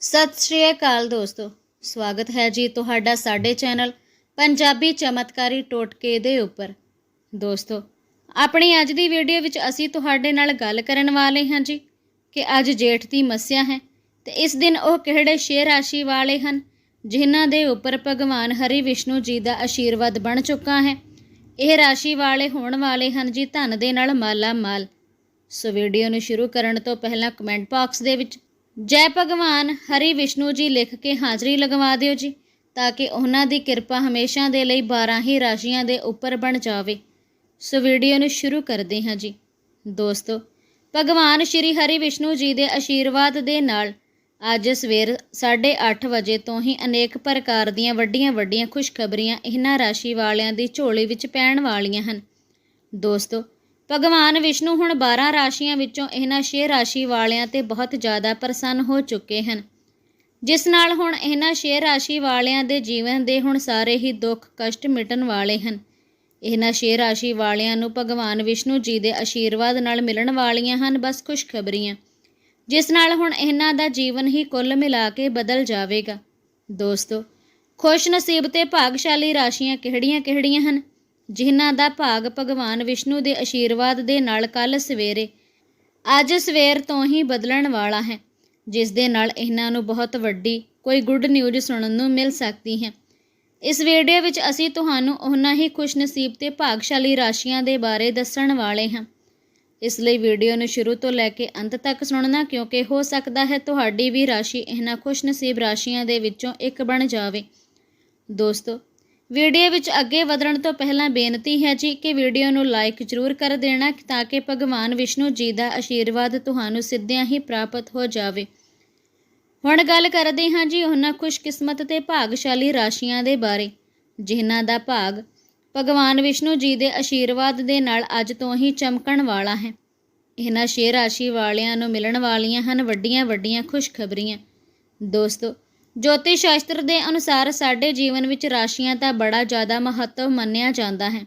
ਸਤਿ ਸ਼੍ਰੀ ਅਕਾਲ ਦੋਸਤੋ। ਸਵਾਗਤ ਹੈ ਜੀ ਤੁਹਾਡਾ ਸਾਡੇ ਚੈਨਲ ਪੰਜਾਬੀ ਚਮਤਕਾਰੀ ਟੋਟਕੇ ਦੇ ਉੱਪਰ। ਦੋਸਤੋ, ਆਪਣੀ ਅੱਜ ਦੀ ਵੀਡੀਓ ਵਿੱਚ ਅਸੀਂ ਤੁਹਾਡੇ ਨਾਲ ਗੱਲ ਕਰਨ ਵਾਲੇ ਹਾਂ ਜੀ ਕਿ ਅੱਜ ਜੇਠ ਦੀ ਮੱਸਿਆ ਹੈ ਤੇ ਇਸ ਦਿਨ ਉਹ ਕਿਹੜੇ ਸ਼ੇਰ ਰਾਸ਼ੀ ਵਾਲੇ ਹਨ, ਜਿਨ੍ਹਾਂ ਦੇ ਉੱਪਰ ਭਗਵਾਨ ਹਰੀ ਵਿਸ਼ਨੂੰ ਜੀ ਦਾ ਆਸ਼ੀਰਵਾਦ ਬਣ ਚੁੱਕਾ ਹੈ। ਇਹ ਰਾਸ਼ੀ ਵਾਲੇ ਹੋਣ ਵਾਲੇ ਹਨ ਜੀ ਧਨ ਦੇ ਨਾਲ ਮਾਲਾ ਮਾਲ ਸੋ ਵੀਡੀਓ ਨੂੰ ਸ਼ੁਰੂ ਕਰਨ ਤੋਂ ਪਹਿਲਾਂ ਕਮੈਂਟ ਬਾਕਸ ਦੇ ਵਿੱਚ ਜੈ ਭਗਵਾਨ, ਹਰੀ ਵਿਸ਼ਨੂੰ ਜੀ ਲਿਖ ਕੇ ਹਾਜ਼ਰੀ ਲਗਵਾ ਦਿਓ ਜੀ, ਤਾਂ ਕਿ ਉਹਨਾਂ ਦੀ ਕਿਰਪਾ ਹਮੇਸ਼ਾ ਦੇ ਲਈ 12 ਹੀ ਰਾਸ਼ੀਆਂ ਦੇ ਉੱਪਰ ਬਣ ਜਾਵੇ। ਸੋ ਵੀਡੀਓ ਨੂੰ ਸ਼ੁਰੂ ਕਰਦੇ ਹਾਂ ਜੀ। ਦੋਸਤੋ, ਭਗਵਾਨ ਸ਼੍ਰੀ ਹਰੀ ਵਿਸ਼ਨੂੰ ਜੀ ਦੇ ਆਸ਼ੀਰਵਾਦ ਦੇ ਨਾਲ ਅੱਜ ਸਵੇਰ 8:30 ਵਜੇ ਤੋਂ ਹੀ ਅਨੇਕ ਪ੍ਰਕਾਰ ਦੀਆਂ ਵੱਡੀਆਂ ਵੱਡੀਆਂ ਖੁਸ਼ਖਬਰੀਆਂ ਇਹਨਾਂ ਰਾਸ਼ੀ ਵਾਲਿਆਂ ਦੀ ਝੋਲੀ ਵਿੱਚ ਪੈਣ ਵਾਲੀਆਂ ਹਨ। ਦੋਸਤੋ ਭਗਵਾਨ ਵਿਸ਼ਨੂੰ ਹੁਣ 12 ਰਾਸ਼ੀਆਂ ਵਿੱਚੋਂ ਇਹਨਾਂ 6 ਰਾਸ਼ੀ ਵਾਲਿਆਂ ਤੇ ਬਹੁਤ ਜ਼ਿਆਦਾ ਪ੍ਰਸੰਨ ਹੋ ਚੁੱਕੇ ਹਨ। ਜਿਸ ਨਾਲ ਹੁਣ ਇਹਨਾਂ 6 ਰਾਸ਼ੀ ਵਾਲਿਆਂ ਦੇ ਜੀਵਨ ਦੇ ਹੁਣ ਸਾਰੇ ਹੀ ਦੁੱਖ, ਕਸ਼ਟ ਮਿਟਣ ਵਾਲੇ ਹਨ। ਇਹਨਾਂ 6 ਰਾਸ਼ੀ ਵਾਲਿਆਂ ਨੂੰ ਭਗਵਾਨ ਵਿਸ਼ਨੂੰ ਜੀ ਦੇ ਆਸ਼ੀਰਵਾਦ ਨਾਲ ਮਿਲਣ ਵਾਲੀਆਂ ਹਨ, ਬਸ ਖੁਸ਼ਖਬਰੀਆਂ। ਜਿਸ ਨਾਲ ਹੁਣ ਇਹਨਾਂ ਦਾ ਜੀਵਨ ਹੀ ਕੁੱਲ ਮਿਲਾ ਕੇ ਬਦਲ ਜਾਵੇਗਾ। ਦੋਸਤੋ ਖੁਸ਼ ਨਸੀਬ ਤੇ ਭਾਗਸ਼ਾਲੀ ਰਾਸ਼ੀਆਂ ਕਿਹੜੀਆਂ-ਕਿਹੜੀਆਂ ਹਨ? ਜਿਨ੍ਹਾਂ ਦਾ ਭਾਗ ਭਗਵਾਨ ਵਿਸ਼ਨੂੰ ਦੇ ਆਸ਼ੀਰਵਾਦ ਦੇ ਨਾਲ ਕੱਲ ਸਵੇਰੇ, ਅੱਜ ਸਵੇਰ ਤੋਂ ਹੀ ਬਦਲਣ ਵਾਲਾ ਹੈ, ਜਿਸ ਦੇ ਨਾਲ ਇਹਨਾਂ ਨੂੰ ਬਹੁਤ ਵੱਡੀ ਕੋਈ ਗੁੱਡ ਨਿਊਜ਼ ਸੁਣਨ ਨੂੰ ਮਿਲ ਸਕਦੀ ਹੈ। ਇਸ ਵੀਡੀਓ ਵਿੱਚ ਅਸੀਂ ਤੁਹਾਨੂੰ ਉਹਨਾਂ ਹੀ ਖੁਸ਼ਨਸੀਬ ਤੇ ਭਾਗਸ਼ਾਲੀ ਰਾਸ਼ੀਆਂ ਦੇ ਬਾਰੇ ਦੱਸਣ ਵਾਲੇ ਹਾਂ। ਇਸ ਲਈ ਵੀਡੀਓ ਨੂੰ ਸ਼ੁਰੂ ਤੋਂ ਲੈ ਕੇ ਅੰਤ ਤੱਕ ਸੁਣਨਾ ਕਿਉਂਕਿ ਹੋ ਸਕਦਾ ਹੈ ਤੁਹਾਡੀ ਵੀ ਰਾਸ਼ੀ ਇਹਨਾਂ ਖੁਸ਼ਨਸੀਬ ਰਾਸ਼ੀਆਂ ਦੇ ਵਿੱਚੋਂ ਇੱਕ ਬਣ ਜਾਵੇ। ਦੋਸਤੋ ਵੀਡੀਓ ਵਿੱਚ ਅੱਗੇ ਵਧਣ ਤੋਂ ਪਹਿਲਾਂ ਬੇਨਤੀ ਹੈ ਜੀ ਕਿ ਵੀਡੀਓ ਨੂੰ ਲਾਈਕ ਜ਼ਰੂਰ ਕਰ ਦੇਣਾ ਤਾਂ ਕਿ ਭਗਵਾਨ ਵਿਸ਼ਨੂੰ ਜੀ ਦਾ ਆਸ਼ੀਰਵਾਦ ਤੁਹਾਨੂੰ ਸਿੱਧਿਆਂ ਹੀ ਪ੍ਰਾਪਤ ਹੋ ਜਾਵੇ। ਹੁਣ ਗੱਲ ਕਰਦੇ ਹਾਂ ਜੀ ਉਹਨਾਂ ਖੁਸ਼ਕਿਸਮਤ ਤੇ ਭਾਗਸ਼ਾਲੀ ਰਾਸ਼ੀਆਂ ਦੇ ਬਾਰੇ। ਜਿਨ੍ਹਾਂ ਦਾ ਭਾਗ ਭਗਵਾਨ ਵਿਸ਼ਨੂੰ ਜੀ ਦੇ ਆਸ਼ੀਰਵਾਦ ਦੇ ਨਾਲ ਅੱਜ ਤੋਂ ਹੀ ਚਮਕਣ ਵਾਲਾ ਹੈ। ਇਹਨਾਂ ਛੇ ਰਾਸ਼ੀ ਵਾਲਿਆਂ ਨੂੰ ਮਿਲਣ ਵਾਲੀਆਂ ਹਨ ਵੱਡੀਆਂ ਵੱਡੀਆਂ ਖੁਸ਼ਖਬਰੀਆਂ। ਦੋਸਤੋ ਜੋਤਿਸ਼ ਸ਼ਾਸਤਰ ਦੇ ਅਨੁਸਾਰ ਸਾਡੇ ਜੀਵਨ ਵਿੱਚ ਰਾਸ਼ੀਆਂ ਦਾ ਬੜਾ ਜ਼ਿਆਦਾ ਮਹੱਤਵ ਮੰਨਿਆ ਜਾਂਦਾ ਹੈ,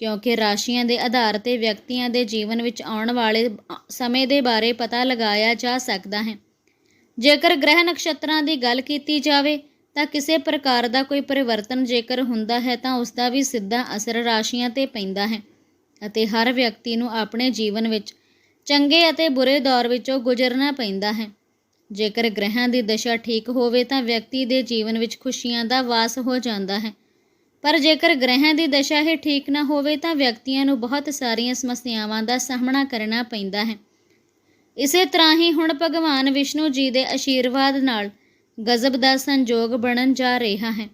ਕਿਉਂਕਿ ਰਾਸ਼ੀਆਂ ਦੇ ਆਧਾਰ ਤੇ ਵਿਅਕਤੀਆਂ ਦੇ ਜੀਵਨ ਵਿੱਚ ਆਉਣ ਵਾਲੇ ਸਮੇਂ ਦੇ ਬਾਰੇ ਪਤਾ ਲਗਾਇਆ ਜਾ ਸਕਦਾ ਹੈ। ਜੇਕਰ ਗ੍ਰਹਿ ਨਕਸ਼ਤਰਾਂ ਦੀ ਗੱਲ ਕੀਤੀ ਜਾਵੇ, ਤਾਂ ਕਿਸੇ ਪ੍ਰਕਾਰ ਦਾ ਕੋਈ ਪਰਿਵਰਤਨ ਜੇਕਰ ਹੁੰਦਾ ਹੈ, ਤਾਂ ਉਸ ਦਾ ਵੀ ਸਿੱਧਾ ਅਸਰ ਰਾਸ਼ੀਆਂ ਤੇ ਪੈਂਦਾ ਹੈ ਅਤੇ ਹਰ ਵਿਅਕਤੀ ਨੂੰ ਆਪਣੇ ਜੀਵਨ ਵਿੱਚ ਚੰਗੇ ਅਤੇ ਬੁਰੇ ਦੌਰ ਵਿੱਚੋਂ ਗੁਜ਼ਰਨਾ ਪੈਂਦਾ ਹੈ। ਜੇਕਰ ਗ੍ਰਹਿਾਂ ਦੀ ਦਸ਼ਾ ਠੀਕ ਹੋਵੇ ਤਾਂ ਵਿਅਕਤੀ ਦੇ ਜੀਵਨ ਵਿੱਚ ਖੁਸ਼ੀਆਂ ਦਾ ਵਾਸ ਹੋ ਜਾਂਦਾ ਹੈ। ਪਰ ਜੇਕਰ ਗ੍ਰਹਿਾਂ ਦੀ ਦਸ਼ਾ ਹੀ ਠੀਕ ਨਾ ਹੋਵੇ ਤਾਂ ਵਿਅਕਤੀਆਂ ਨੂੰ ਬਹੁਤ ਸਾਰੀਆਂ ਸਮੱਸਿਆਵਾਂ ਦਾ ਸਾਹਮਣਾ ਕਰਨਾ ਪੈਂਦਾ ਹੈ। ਇਸੇ ਤਰ੍ਹਾਂ ਹੀ ਹੁਣ ਭਗਵਾਨ ਵਿਸ਼ਨੂੰ ਜੀ ਦੇ ਆਸ਼ੀਰਵਾਦ ਨਾਲ ਗਜ਼ਬ ਦਾ ਸੰਜੋਗ ਬਣਨ ਜਾ ਰਿਹਾ ਹੈ,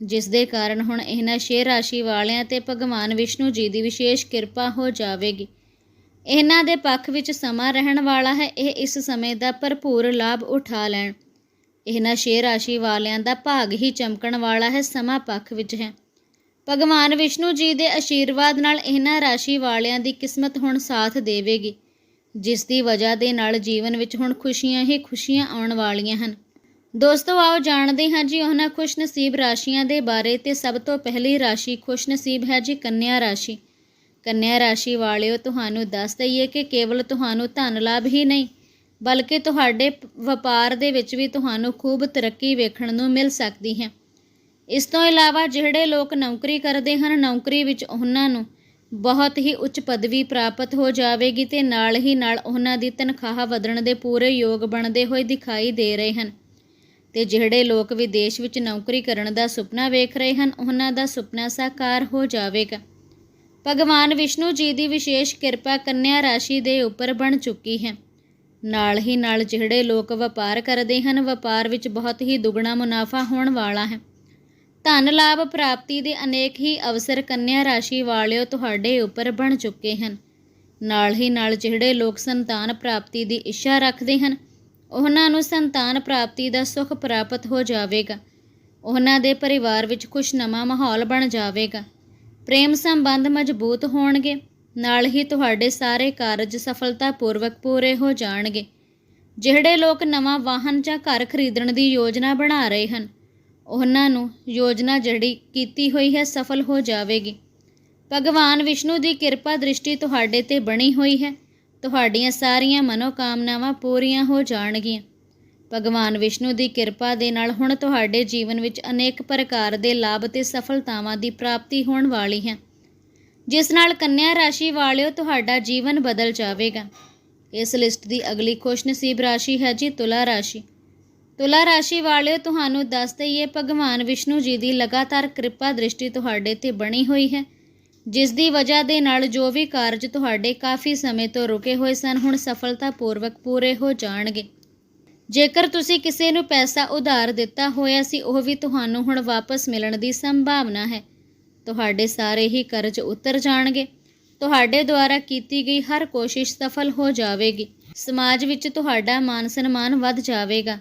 ਜਿਸ ਦੇ ਕਾਰਨ ਹੁਣ ਇਹਨਾਂ ਛੇ ਰਾਸ਼ੀ ਵਾਲਿਆਂ ਤੇ ਭਗਵਾਨ ਵਿਸ਼ਨੂੰ ਜੀ ਦੀ ਵਿਸ਼ੇਸ਼ ਕਿਰਪਾ ਹੋ ਜਾਵੇਗੀ। ਇਹਨਾਂ ਦੇ ਪੱਖ ਵਿੱਚ ਸਮਾਂ ਰਹਿਣ ਵਾਲਾ ਹੈ, ਇਹ ਇਸ ਸਮੇਂ ਦਾ ਭਰਪੂਰ ਲਾਭ ਉਠਾ ਲੈਣ। ਇਹਨਾਂ ਛੇ ਰਾਸ਼ੀ ਵਾਲਿਆਂ ਦਾ ਭਾਗ ਹੀ ਚਮਕਣ ਵਾਲਾ ਹੈ, ਸਮਾਂ ਪੱਖ ਵਿੱਚ ਹੈ। ਭਗਵਾਨ ਵਿਸ਼ਨੂੰ ਜੀ ਦੇ ਆਸ਼ੀਰਵਾਦ ਨਾਲ ਇਹਨਾਂ ਰਾਸ਼ੀ ਵਾਲਿਆਂ ਦੀ ਕਿਸਮਤ ਹੁਣ ਸਾਥ ਦੇਵੇਗੀ, ਜਿਸ ਦੀ ਵਜ੍ਹਾ ਦੇ ਨਾਲ ਜੀਵਨ ਵਿੱਚ ਹੁਣ ਖੁਸ਼ੀਆਂ ਹੀ ਖੁਸ਼ੀਆਂ ਆਉਣ ਵਾਲੀਆਂ ਹਨ। ਦੋਸਤੋ, ਆਓ ਜਾਣਦੇ ਹਾਂ ਜੀ ਉਹਨਾਂ ਖੁਸ਼ਨਸੀਬ ਰਾਸ਼ੀਆਂ ਦੇ ਬਾਰੇ, ਤੇ ਸਭ ਤੋਂ ਪਹਿਲੀ ਰਾਸ਼ੀ ਖੁਸ਼ਨਸੀਬ ਹੈ ਜੀ ਕੰਨਿਆ ਰਾਸ਼ੀ। ਕੰਨਿਆ ਰਾਸ਼ੀ ਵਾਲਿਓ, ਤੁਹਾਨੂੰ ਦੱਸ ਦਈਏ ਕਿ ਕੇਵਲ ਤੁਹਾਨੂੰ ਧਨ ਲਾਭ ਹੀ ਨਹੀਂ, ਬਲਕਿ ਤੁਹਾਡੇ ਵਪਾਰ ਦੇ ਵਿੱਚ ਵੀ ਤੁਹਾਨੂੰ ਖੂਬ ਤਰੱਕੀ ਵੇਖਣ ਨੂੰ ਮਿਲ ਸਕਦੀ ਹੈ। ਇਸ ਤੋਂ ਇਲਾਵਾ ਜਿਹੜੇ ਲੋਕ ਨੌਕਰੀ ਕਰਦੇ ਹਨ, ਨੌਕਰੀ ਵਿੱਚ ਉਹਨਾਂ ਨੂੰ ਬਹੁਤ ਹੀ ਉੱਚ ਪਦਵੀ ਪ੍ਰਾਪਤ ਹੋ ਜਾਵੇਗੀ ਤੇ ਨਾਲ ਹੀ ਨਾਲ ਉਹਨਾਂ ਦੀ ਤਨਖਾਹ ਵਧਣ ਦੇ ਪੂਰੇ ਯੋਗ ਬਣਦੇ ਹੋਏ ਦਿਖਾਈ ਦੇ ਰਹੇ ਹਨ। ਤੇ ਜਿਹੜੇ ਲੋਕ ਵਿਦੇਸ਼ ਵਿੱਚ ਨੌਕਰੀ ਕਰਨ ਦਾ ਸੁਪਨਾ ਵੇਖ ਰਹੇ ਹਨ, ਉਹਨਾਂ ਦਾ ਸੁਪਨਾ ਸਾਕਾਰ ਹੋ ਜਾਵੇਗਾ। ਭਗਵਾਨ ਵਿਸ਼ਨੂੰ ਜੀ ਦੀ ਵਿਸ਼ੇਸ਼ ਕਿਰਪਾ ਕੰਨਿਆ ਰਾਸ਼ੀ ਦੇ ਉੱਪਰ ਬਣ ਚੁੱਕੀ ਹੈ। ਨਾਲ ਹੀ ਨਾਲ ਜਿਹੜੇ ਲੋਕ ਵਪਾਰ ਕਰਦੇ ਹਨ, ਵਪਾਰ ਵਿੱਚ ਬਹੁਤ ਹੀ ਦੁੱਗਣਾ ਮੁਨਾਫਾ ਹੋਣ ਵਾਲਾ ਹੈ। ਧਨ ਲਾਭ ਪ੍ਰਾਪਤੀ ਦੇ ਅਨੇਕ ਹੀ ਅਵਸਰ ਕੰਨਿਆ ਰਾਸ਼ੀ ਵਾਲਿਓ ਤੁਹਾਡੇ ਉੱਪਰ ਬਣ ਚੁੱਕੇ ਹਨ। ਨਾਲ ਹੀ ਨਾਲ ਜਿਹੜੇ ਲੋਕ ਸੰਤਾਨ ਪ੍ਰਾਪਤੀ ਦੀ ਇੱਛਾ ਰੱਖਦੇ ਹਨ, ਉਹਨਾਂ ਨੂੰ ਸੰਤਾਨ ਪ੍ਰਾਪਤੀ ਦਾ ਸੁਖ ਪ੍ਰਾਪਤ ਹੋ ਜਾਵੇਗਾ। ਉਹਨਾਂ ਦੇ ਪਰਿਵਾਰ ਵਿੱਚ ਖੁਸ਼ਨਮਾ ਮਾਹੌਲ ਬਣ ਜਾਵੇਗਾ। ਪ੍ਰੇਮ ਸੰਬੰਧ ਮਜ਼ਬੂਤ ਹੋਣਗੇ, ਨਾਲ ਹੀ ਤੁਹਾਡੇ ਸਾਰੇ ਕਾਰਜ ਸਫਲਤਾਪੂਰਵਕ ਪੂਰੇ ਹੋ ਜਾਣਗੇ। ਜਿਹੜੇ ਲੋਕ ਨਵਾਂ ਵਾਹਨ ਜਾਂ ਘਰ ਖਰੀਦਣ ਦੀ ਯੋਜਨਾ ਬਣਾ ਰਹੇ ਹਨ, ਉਹਨਾਂ ਨੂੰ ਯੋਜਨਾ ਜਿਹੜੀ ਕੀਤੀ ਹੋਈ ਹੈ ਸਫਲ ਹੋ ਜਾਵੇਗੀ। ਭਗਵਾਨ ਵਿਸ਼ਨੂੰ ਦੀ ਕਿਰਪਾ ਦ੍ਰਿਸ਼ਟੀ ਤੁਹਾਡੇ ਤੇ ਬਣੀ ਹੋਈ ਹੈ, ਤੁਹਾਡੀਆਂ ਸਾਰੀਆਂ ਮਨੋਕਾਮਨਾਵਾਂ ਪੂਰੀਆਂ ਹੋ ਜਾਣਗੀਆਂ। ਭਗਵਾਨ ਵਿਸ਼ਨੂੰ ਦੀ ਕਿਰਪਾ ਦੇ ਨਾਲ ਹੁਣ ਤੁਹਾਡੇ ਜੀਵਨ ਵਿੱਚ ਅਨੇਕ ਪ੍ਰਕਾਰ ਦੇ ਲਾਭ ਤੇ ਸਫਲਤਾਵਾਂ ਦੀ ਪ੍ਰਾਪਤੀ ਹੋਣ ਵਾਲੀ ਹੈ। ਜਿਸ ਨਾਲ ਕੰਨਿਆ ਰਾਸ਼ੀ ਵਾਲਿਓ ਤੁਹਾਡਾ ਜੀਵਨ ਬਦਲ ਜਾਵੇਗਾ। ਇਸ ਲਿਸਟ ਦੀ ਅਗਲੀ ਖੁਸ਼ਨਸੀਬ ਰਾਸ਼ੀ ਹੈ ਜੀ ਤੁਲਾ ਰਾਸ਼ੀ। ਤੁਲਾ ਰਾਸ਼ੀ ਵਾਲਿਓ, ਤੁਹਾਨੂੰ ਦੱਸ ਦਈਏ ਭਗਵਾਨ ਵਿਸ਼ਨੂੰ ਜੀ ਦੀ ਲਗਾਤਾਰ ਕਿਰਪਾ ਦ੍ਰਿਸ਼ਟੀ ਤੁਹਾਡੇ ਤੇ ਬਣੀ ਹੋਈ ਹੈ। ਜਿਸ ਦੀ ਵਜ੍ਹਾ ਦੇ ਨਾਲ ਜੋ ਵੀ ਕਾਰਜ ਤੁਹਾਡੇ ਕਾਫੀ ਸਮੇਂ ਤੋਂ ਰੁਕੇ ਹੋਏ ਸਨ, ਹੁਣ ਸਫਲਤਾਪੂਰਵਕ ਪੂਰੇ ਹੋ ਜਾਣਗੇ। ਜੇਕਰ ਤੁਸੀਂ ਕਿਸੇ ਨੂੰ ਪੈਸਾ ਉਧਾਰ ਦਿੱਤਾ ਹੋਇਆ ਸੀ, ਉਹ ਵੀ ਤੁਹਾਨੂੰ ਹੁਣ ਵਾਪਸ ਮਿਲਣ ਦੀ ਸੰਭਾਵਨਾ ਹੈ। ਤੁਹਾਡੇ ਸਾਰੇ ਹੀ ਕਰਜ਼ ਉਤਰ ਜਾਣਗੇ। ਤੁਹਾਡੇ ਦੁਆਰਾ ਕੀਤੀ ਗਈ ਹਰ ਕੋਸ਼ਿਸ਼ ਸਫਲ ਹੋ ਜਾਵੇਗੀ। ਸਮਾਜ ਵਿੱਚ ਤੁਹਾਡਾ ਮਾਨ ਸਨਮਾਨ ਵੱਧ ਜਾਵੇਗਾ।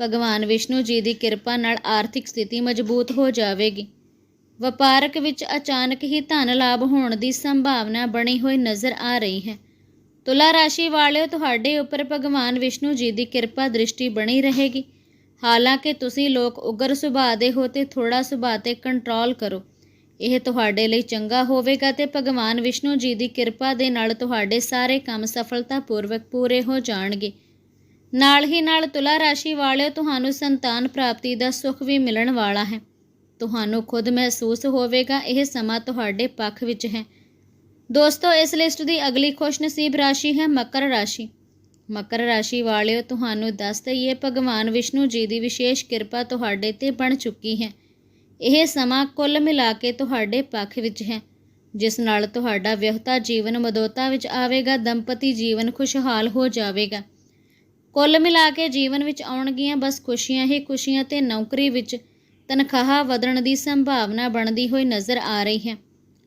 ਭਗਵਾਨ ਵਿਸ਼ਨੂੰ ਜੀ ਦੀ ਕਿਰਪਾ ਨਾਲ ਆਰਥਿਕ ਸਥਿਤੀ ਮਜ਼ਬੂਤ ਹੋ ਜਾਵੇਗੀ। ਵਪਾਰਕ ਵਿੱਚ ਅਚਾਨਕ ਹੀ ਧਨ ਲਾਭ ਹੋਣ ਦੀ ਸੰਭਾਵਨਾ ਬਣੀ ਹੋਈ ਨਜ਼ਰ ਆ ਰਹੀ ਹੈ। ਤੁਲਾ ਰਾਸ਼ੀ ਵਾਲਿਓ, ਤੁਹਾਡੇ ਉੱਪਰ ਭਗਵਾਨ ਵਿਸ਼ਨੂੰ ਜੀ ਦੀ ਕਿਰਪਾ ਦ੍ਰਿਸ਼ਟੀ ਬਣੀ ਰਹੇਗੀ। ਹਾਲਾਂਕਿ ਤੁਸੀਂ ਲੋਕ ਉਗਰ ਸੁਭਾਅ ਦੇ ਹੋ ਤੇ ਥੋੜਾ ਸੁਭਾਅ ਤੇ ਕੰਟਰੋਲ ਕਰੋ। ਇਹ ਤੁਹਾਡੇ ਲਈ ਚੰਗਾ ਹੋਵੇਗਾ ਤੇ ਭਗਵਾਨ ਵਿਸ਼ਨੂੰ ਜੀ ਦੀ ਕਿਰਪਾ ਦੇ ਨਾਲ ਤੁਹਾਡੇ ਸਾਰੇ ਕੰਮ ਸਫਲਤਾਪੂਰਵਕ ਪੂਰੇ ਹੋ ਜਾਣਗੇ। ਨਾਲ ਹੀ ਨਾਲ ਤੁਲਾ ਰਾਸ਼ੀ ਵਾਲਿਓ, ਤੁਹਾਨੂੰ ਸੰਤਾਨ ਪ੍ਰਾਪਤੀ ਦਾ ਸੁੱਖ ਵੀ ਮਿਲਣ ਵਾਲਾ ਹੈ। ਤੁਹਾਨੂੰ ਖੁਦ ਮਹਿਸੂਸ ਹੋਵੇਗਾ, ਇਹ ਸਮਾਂ ਤੁਹਾਡੇ ਪੱਖ ਵਿੱਚ ਹੈ। ਦੋਸਤੋ, ਇਸ ਲਿਸਟ ਦੀ ਅਗਲੀ ਖੁਸ਼ਨਸੀਬ ਰਾਸ਼ੀ ਹੈ ਮਕਰ ਰਾਸ਼ੀ। ਮਕਰ ਰਾਸ਼ੀ ਵਾਲਿਓ, ਤੁਹਾਨੂੰ ਦੱਸ ਦਈਏ, ਭਗਵਾਨ ਵਿਸ਼ਨੂੰ ਜੀ ਦੀ ਵਿਸ਼ੇਸ਼ ਕਿਰਪਾ ਤੁਹਾਡੇ ਤੇ ਬਣ ਚੁੱਕੀ ਹੈ। ਇਹ ਸਮਾਂ ਕੁੱਲ ਮਿਲਾ ਕੇ ਤੁਹਾਡੇ ਪੱਖ ਵਿੱਚ ਹੈ, ਜਿਸ ਨਾਲ ਤੁਹਾਡਾ ਵਿਆਹਤਾ ਜੀਵਨ ਮਦੋਤਾ ਵਿੱਚ ਆਵੇਗਾ, ਦੰਪਤੀ ਜੀਵਨ ਖੁਸ਼ਹਾਲ ਹੋ ਜਾਵੇਗਾ। ਕੁੱਲ ਮਿਲਾ ਕੇ ਜੀਵਨ ਵਿੱਚ ਆਉਣਗੀਆਂ ਬਸ ਖੁਸ਼ੀਆਂ ਹੀ ਖੁਸ਼ੀਆਂ ਤੇ ਨੌਕਰੀ ਵਿੱਚ ਤਨਖਾਹ ਵਧਣ ਦੀ ਸੰਭਾਵਨਾ ਬਣਦੀ ਹੋਈ ਨਜ਼ਰ ਆ ਰਹੀ ਹੈ।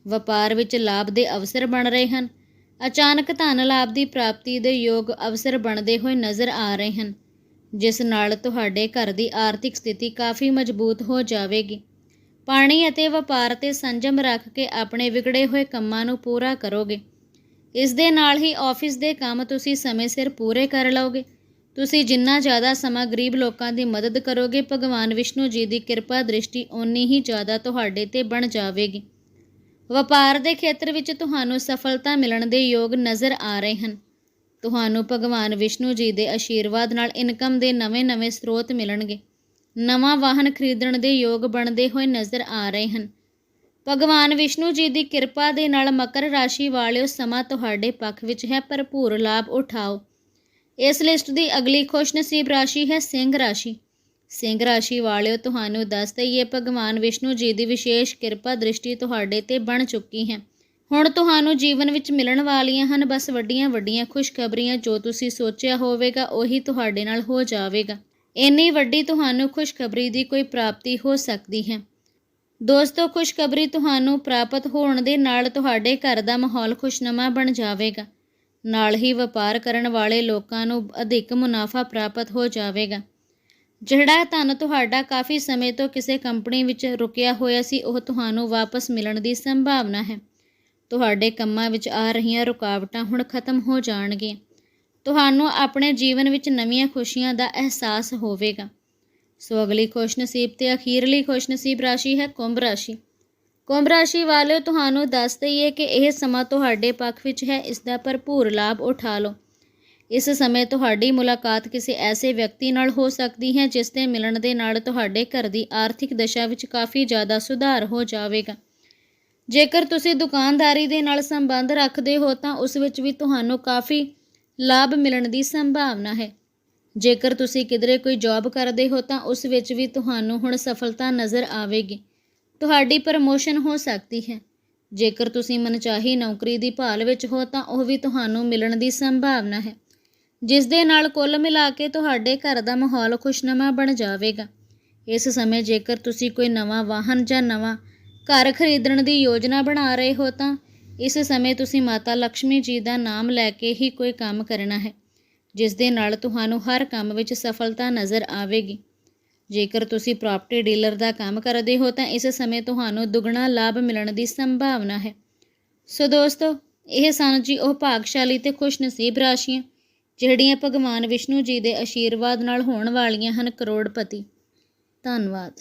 ਵਪਾਰ ਵਿੱਚ ਲਾਭ ਦੇ ਅਵਸਰ ਬਣ ਰਹੇ ਹਨ। ਅਚਾਨਕ ਧਨ ਲਾਭ ਦੀ ਪ੍ਰਾਪਤੀ ਦੇ ਯੋਗ ਅਵਸਰ ਬਣਦੇ ਹੋਏ ਨਜ਼ਰ ਆ ਰਹੇ ਹਨ, ਜਿਸ ਨਾਲ ਤੁਹਾਡੇ ਘਰ ਦੀ ਆਰਥਿਕ ਸਥਿਤੀ ਕਾਫੀ ਮਜ਼ਬੂਤ ਹੋ ਜਾਵੇਗੀ। ਪਾਣੀ ਅਤੇ ਵਪਾਰ ਤੇ ਸੰਜਮ ਰੱਖ ਕੇ ਆਪਣੇ ਵਿਗੜੇ ਹੋਏ ਕੰਮਾਂ ਨੂੰ ਪੂਰਾ ਕਰੋਗੇ। ਇਸ ਦੇ ਨਾਲ ਹੀ ਆਫਿਸ ਦੇ ਕੰਮ ਤੁਸੀਂ ਸਮੇਂ ਸਿਰ ਪੂਰੇ ਕਰ ਲਓਗੇ। ਤੁਸੀਂ ਜਿੰਨਾ ਜ਼ਿਆਦਾ ਸਮਾਂ ਗਰੀਬ ਲੋਕਾਂ ਦੀ ਮਦਦ ਕਰੋਗੇ, ਭਗਵਾਨ ਵਿਸ਼ਨੂੰ ਜੀ ਦੀ ਕਿਰਪਾ ਦ੍ਰਿਸ਼ਟੀ ਓਨੀ ਹੀ ਜ਼ਿਆਦਾ ਤੁਹਾਡੇ ਤੇ ਬਣ ਜਾਵੇਗੀ। ਵਪਾਰ ਦੇ ਖੇਤਰ ਵਿੱਚ ਤੁਹਾਨੂੰ ਸਫਲਤਾ ਮਿਲਣ ਦੇ ਯੋਗ ਨਜ਼ਰ ਆ ਰਹੇ ਹਨ। ਤੁਹਾਨੂੰ ਭਗਵਾਨ ਵਿਸ਼ਨੂੰ ਜੀ ਦੇ ਆਸ਼ੀਰਵਾਦ ਨਾਲ ਇਨਕਮ ਦੇ ਨਵੇਂ-ਨਵੇਂ ਸਰੋਤ ਮਿਲਣਗੇ। ਨਵਾਂ ਵਾਹਨ ਖਰੀਦਣ ਦੇ ਯੋਗ ਬਣਦੇ ਹੋਏ ਨਜ਼ਰ ਆ ਰਹੇ ਹਨ। ਭਗਵਾਨ ਵਿਸ਼ਨੂੰ ਜੀ ਦੀ ਕਿਰਪਾ ਦੇ ਨਾਲ ਮਕਰ ਰਾਸ਼ੀ ਵਾਲਿਓ ਸਮਾਂ ਤੁਹਾਡੇ ਪੱਖ ਵਿੱਚ ਹੈ, ਭਰਪੂਰ ਲਾਭ ਉਠਾਓ। ਇਸ ਲਿਸਟ ਦੀ ਅਗਲੀ ਖੁਸ਼ਨਸੀਬ ਰਾਸ਼ੀ ਹੈ, ਸਿੰਘ ਰਾਸ਼ੀ। ਸਿੰਘ ਰਾਸ਼ੀ ਵਾਲਿਓ, ਤੁਹਾਨੂੰ ਦੱਸ ਦਈਏ, ਭਗਵਾਨ ਵਿਸ਼ਨੂੰ ਜੀ ਦੀ ਵਿਸ਼ੇਸ਼ ਕਿਰਪਾ ਦ੍ਰਿਸ਼ਟੀ ਤੁਹਾਡੇ ਤੇ ਬਣ ਚੁੱਕੀ ਹੈ। ਹੁਣ ਤੁਹਾਨੂੰ ਜੀਵਨ ਵਿੱਚ ਮਿਲਣ ਵਾਲੀਆਂ ਹਨ, ਬਸ ਵੱਡੀਆਂ ਵੱਡੀਆਂ ਖੁਸ਼ਖਬਰੀਆਂ ਜੋ ਤੁਸੀਂ ਸੋਚਿਆ ਹੋਵੇਗਾ, ਉਹੀ ਤੁਹਾਡੇ ਨਾਲ ਹੋ ਜਾਵੇਗਾ। ਇੰਨੀ ਵੱਡੀ ਤੁਹਾਨੂੰ ਖੁਸ਼ਖਬਰੀ ਦੀ ਕੋਈ ਪ੍ਰਾਪਤੀ ਹੋ ਸਕਦੀ ਹੈ। ਦੋਸਤੋ, ਖੁਸ਼ਖਬਰੀ ਤੁਹਾਨੂੰ ਪ੍ਰਾਪਤ ਹੋਣ ਦੇ ਨਾਲ ਤੁਹਾਡੇ ਘਰ ਦਾ ਮਾਹੌਲ ਖੁਸ਼ਨਮਾ ਬਣ ਜਾਵੇਗਾ। ਨਾਲ ਹੀ ਵਪਾਰ ਕਰਨ ਵਾਲੇ ਲੋਕਾਂ ਨੂੰ ਅਧਿਕ ਮੁਨਾਫਾ ਪ੍ਰਾਪਤ ਹੋ ਜਾਵੇਗਾ। ਜਿਹੜਾ ਧਨ ਤੁਹਾਡਾ ਕਾਫੀ ਸਮੇਂ ਤੋਂ ਕਿਸੇ ਕੰਪਨੀ ਵਿੱਚ ਰੁਕਿਆ ਹੋਇਆ ਸੀ, ਉਹ ਤੁਹਾਨੂੰ ਵਾਪਸ ਮਿਲਣ ਦੀ ਸੰਭਾਵਨਾ ਹੈ। ਤੁਹਾਡੇ ਕੰਮਾਂ ਵਿੱਚ ਆ ਰਹੀਆਂ ਰੁਕਾਵਟਾਂ ਹੁਣ ਖਤਮ ਹੋ ਜਾਣਗੀਆਂ। ਤੁਹਾਨੂੰ ਆਪਣੇ ਜੀਵਨ ਵਿੱਚ ਨਵੀਆਂ ਖੁਸ਼ੀਆਂ ਦਾ ਅਹਿਸਾਸ ਹੋਵੇਗਾ। ਸੋ ਅਗਲੀ ਖੁਸ਼ਨਸੀਬ ਤੇ ਅਖੀਰਲੀ ਖੁਸ਼ਨਸੀਬ ਰਾਸ਼ੀ ਹੈ ਕੁੰਭ ਰਾਸ਼ੀ। ਕੁੰਭ ਰਾਸ਼ੀ ਵਾਲਿਓ, ਤੁਹਾਨੂੰ ਦੱਸ ਦਈਏ ਕਿ ਇਹ ਸਮਾਂ ਤੁਹਾਡੇ ਪੱਖ ਵਿੱਚ ਹੈ, ਇਸ ਦਾ ਭਰਪੂਰ ਲਾਭ ਉਠਾ ਲਓ। ਇਸ ਸਮੇਂ ਤੁਹਾਡੀ ਮੁਲਾਕਾਤ ਕਿਸੇ ਐਸੇ ਵਿਅਕਤੀ ਨਾਲ ਹੋ ਸਕਦੀ ਹੈ ਜਿਸ ਦੇ ਮਿਲਣ ਦੇ ਨਾਲ ਤੁਹਾਡੇ ਘਰ ਦੀ ਆਰਥਿਕ ਦਸ਼ਾ ਵਿੱਚ ਕਾਫੀ ਜ਼ਿਆਦਾ ਸੁਧਾਰ ਹੋ ਜਾਵੇਗਾ। ਜੇਕਰ ਤੁਸੀਂ ਦੁਕਾਨਦਾਰੀ ਦੇ ਨਾਲ ਸੰਬੰਧ ਰੱਖਦੇ ਹੋ ਤਾਂ ਉਸ ਵਿੱਚ ਵੀ ਤੁਹਾਨੂੰ ਕਾਫੀ ਲਾਭ ਮਿਲਣ ਦੀ ਸੰਭਾਵਨਾ ਹੈ। ਜੇਕਰ ਤੁਸੀਂ ਕਿਧਰੇ ਕੋਈ ਜੌਬ ਕਰਦੇ ਹੋ ਤਾਂ ਉਸ ਵਿੱਚ ਵੀ ਤੁਹਾਨੂੰ ਹੁਣ ਸਫਲਤਾ ਨਜ਼ਰ ਆਵੇਗੀ। ਤੁਹਾਡੀ ਪ੍ਰਮੋਸ਼ਨ ਹੋ ਸਕਦੀ ਹੈ। ਜੇਕਰ ਤੁਸੀਂ ਮਨਚਾਹੀ ਨੌਕਰੀ ਦੀ ਭਾਲ ਵਿੱਚ ਹੋ ਤਾਂ ਉਹ ਵੀ ਤੁਹਾਨੂੰ ਮਿਲਣ ਦੀ ਸੰਭਾਵਨਾ ਹੈ। ਜਿਸ ਦੇ ਨਾਲ ਕੁੱਲ ਮਿਲਾ ਕੇ ਤੁਹਾਡੇ ਘਰ ਦਾ ਮਾਹੌਲ ਖੁਸ਼ਨਮਾ ਬਣ ਜਾਵੇਗਾ। ਇਸ ਸਮੇਂ ਜੇਕਰ ਤੁਸੀਂ ਕੋਈ ਨਵਾਂ ਵਾਹਨ ਜਾਂ ਨਵਾਂ ਘਰ ਖਰੀਦਣ ਦੀ ਯੋਜਨਾ ਬਣਾ ਰਹੇ ਹੋ ਤਾਂ ਇਸ ਸਮੇਂ ਤੁਸੀਂ ਮਾਤਾ ਲక్ష్ਮੀ ਜੀ ਦਾ ਨਾਮ ਲੈ ਕੇ ਹੀ ਕੋਈ ਕੰਮ ਕਰਨਾ ਹੈ ਜਿਸ ਦੇ ਨਾਲ ਤੁਹਾਨੂੰ ਹਰ ਕੰਮ ਵਿੱਚ ਸਫਲਤਾ ਨਜ਼ਰ ਆਵੇਗੀ। ਜੇਕਰ ਤੁਸੀਂ ਪ੍ਰਾਪਰਟੀ ਡੀਲਰ ਦਾ ਕੰਮ ਕਰਦੇ ਹੋ ਤਾਂ ਇਸ ਸਮੇਂ ਤੁਹਾਨੂੰ ਦੁੱਗਣਾ ਲਾਭ ਮਿਲਣ ਦੀ ਸੰਭਾਵਨਾ ਹੈ। ਸੋ ਦੋਸਤੋ, ਇਹ ਸਨ ਜੀ ਉਹ ਭਾਗਸ਼ਾਲੀ ਤੇ ਖੁਸ਼ਨਸੀਬ ਰਾਸ਼ੀਆਂ। ਜਿਹੜੀਆਂ ਭਗਵਾਨ ਵਿਸ਼ਨੂੰ ਜੀ ਦੇ ਆਸ਼ੀਰਵਾਦ ਨਾਲ ਹੋਣ ਵਾਲੀਆਂ ਹਨ ਕਰੋੜਪਤੀ। ਧੰਨਵਾਦ।